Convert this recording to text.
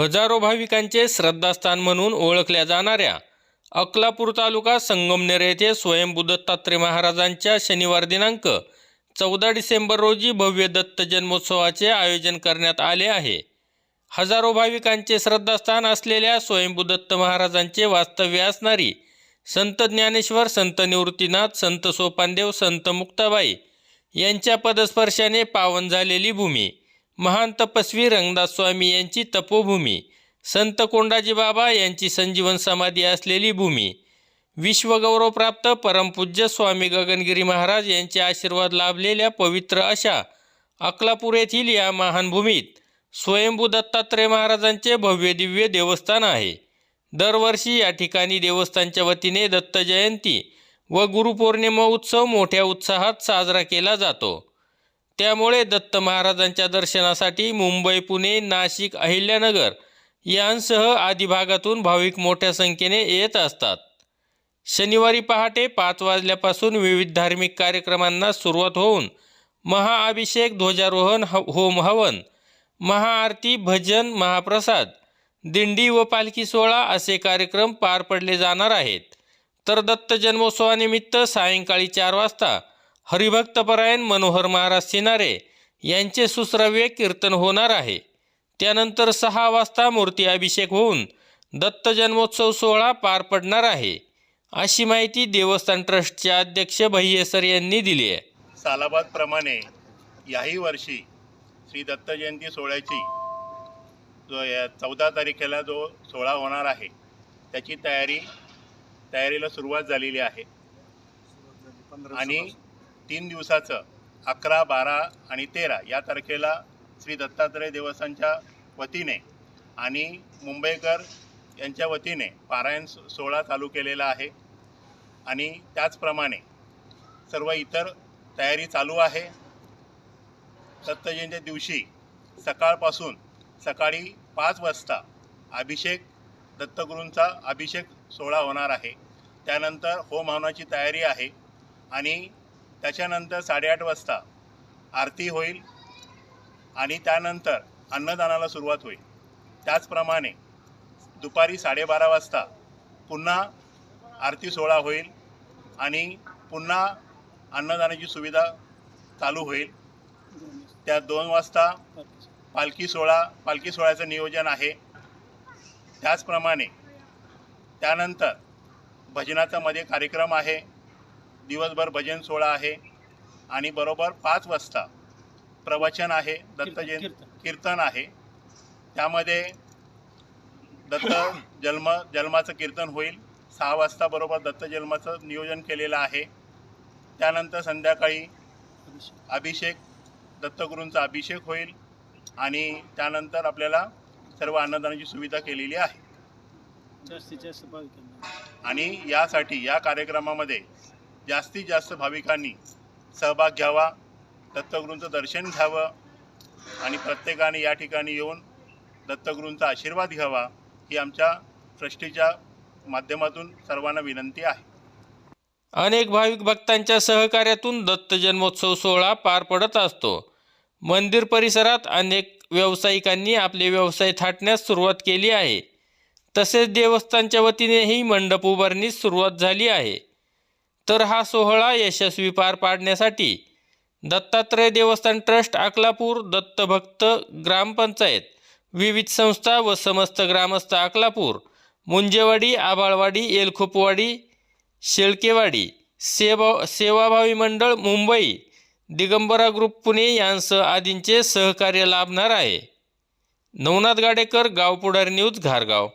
हजारो भाविकांचे श्रद्धास्थान म्हणून ओळखल्या जाणाऱ्या अकलापूर तालुका संगमनेर येथे स्वयंभू दत्तात्रय महाराजांच्या शनिवार दिनांक चौदा डिसेंबर रोजी भव्य दत्त जन्मोत्सवाचे आयोजन करण्यात आले आहे. हजारो भाविकांचे श्रद्धास्थान असलेल्या स्वयंभू दत्त महाराजांचे वास्तव्य असणारी संत ज्ञानेश्वर संत निवृत्तीनाथ संत सोपानदेव संत मुक्ताबाई यांच्या पदस्पर्शाने पावन झालेली भूमी. महान तपस्वी रंगदास स्वामी यांची तपोभूमी संत कोंडाजी बाबा यांची संजीवन समाधी असलेली भूमी विश्वगौरवप्राप्त परमपूज्य स्वामी गगनगिरी महाराज यांचे आशीर्वाद लाभलेल्या पवित्र अशा अकलापूर येथील या महान भूमीत स्वयंभू दत्तात्रय महाराजांचे भव्य दिव्य देवस्थान आहे. दरवर्षी या ठिकाणी देवस्थानच्या वतीने दत्त जयंती व गुरुपौर्णिमा उत्सव मोठ्या उत्साहात साजरा केला जातो. त्यामुळे दत्त महाराजांच्या दर्शनासाठी मुंबई पुणे नाशिक अहिल्यानगर यांसह आदी भागातून भाविक मोठ्या संख्येने येत असतात. शनिवारी पहाटे पाच वाजल्यापासून विविध धार्मिक कार्यक्रमांना सुरुवात होऊन महाअभिषेक ध्वजारोहण ह होम हवन महाआरती भजन महाप्रसाद दिंडी व पालखी सोहळा असे कार्यक्रम पार पडले जाणार आहेत. तर दत्त जन्मोत्सवानिमित्त सायंकाळी चार वाजता हरिभक्तपरायण मनोहर महाराज सिनारे यांचे सुश्राव्य कीर्तन होणार आहे. त्यानंतर सहा वाजता मूर्ती अभिषेक होऊन दत्त जन्मोत्सव सोहळा पार पडणार आहे. अशी माहिती देवस्थान ट्रस्टचे अध्यक्ष भैयेसर यांनी दिली आहे. सालाबादप्रमाणे याही वर्षी श्री दत्त जयंती सोहळ्याची जो या चौदा तारखेला जो सोहळा होणार आहे त्याची तयारी तयारीला सुरुवात झालेली आहे. आणि तीन दिवसाचं अकरा बारा आणि तेरा या तारखेला श्री दत्तात्रय देवस्थानच्या वतीने आणि मुंबईकर यांच्या वतीने पारायण सोहळा चालू केलेला आहे. आणि त्याचप्रमाणे सर्व इतर तयारी चालू आहे. दत्तजयंतीच्या दिवशी सकाळपासून सकाळी पाच वाजता अभिषेक दत्तगुरूंचा अभिषेक सोहळा होणार आहे. त्यानंतर होम हवनाची तयारी आहे आणि त्याच्यानंतर साडेआठ वाजता आरती होईल आणि त्यानंतर अन्नदानाला सुरुवात होईल. त्याचप्रमाणे दुपारी साडेबारा वाजता पुन्हा आरती सोहळा होईल आणि पुन्हा अन्नदानाची सुविधा चालू होईल. त्या दोन वाजता पालखी सोहळा पालखी सोहळ्याचं नियोजन आहे. त्याचप्रमाणे त्यानंतर भजनाचा मध्ये कार्यक्रम आहे. दिवसभर भजन सोहळा आहे आणि बरोबर पाच वाजता प्रवचन आहे दत्त जयंती कीर्तन. आहे. त्यामध्ये दत्त जन्म जन्माचं कीर्तन होईल. सहा वाजता बरोबर दत्त जन्माचं नियोजन केलेलं आहे. त्यानंतर संध्याकाळी अभिषेक दत्तगुरूंचा अभिषेक होईल आणि त्यानंतर आपल्याला सर्व अन्नदानाची सुविधा केलेली आहे. आणि यासाठी या कार्यक्रमामध्ये जास्तीत जास्त भाविकांनी सहभाग घ्यावा दत्तगुरूंचं दर्शन घ्यावं आणि प्रत्येकाने या ठिकाणी येऊन दत्तगुरूंचा आशीर्वाद घ्यावा ही आमच्या ट्रस्टीच्या माध्यमातून सर्वांना विनंती आहे. अनेक भाविक भक्तांच्या सहकार्यातून दत्त जन्मोत्सव सोहळा पार पडत असतो. मंदिर परिसरात अनेक व्यावसायिकांनी आपले व्यवसाय थाटण्यास सुरुवात केली आहे. तसेच देवस्थानच्या वतीनेही मंडप उभारणीस सुरुवात झाली आहे. तर हा सोहळा यशस्वी पार पाडण्यासाठी दत्तात्रय देवस्थान ट्रस्ट अकलापूर दत्तभक्त ग्रामपंचायत विविध संस्था व समस्त ग्रामस्थ अकलापूर मुंजेवाडी आबाळवाडी एलखोपवाडी शेळकेवाडी सेवा सेवाभावी मंडळ मुंबई दिगंबरा ग्रुप पुणे यांसह आदींचे सहकार्य लाभणार आहे. नवनाथ गाडेकर गावपुढारी न्यूज घारगाव.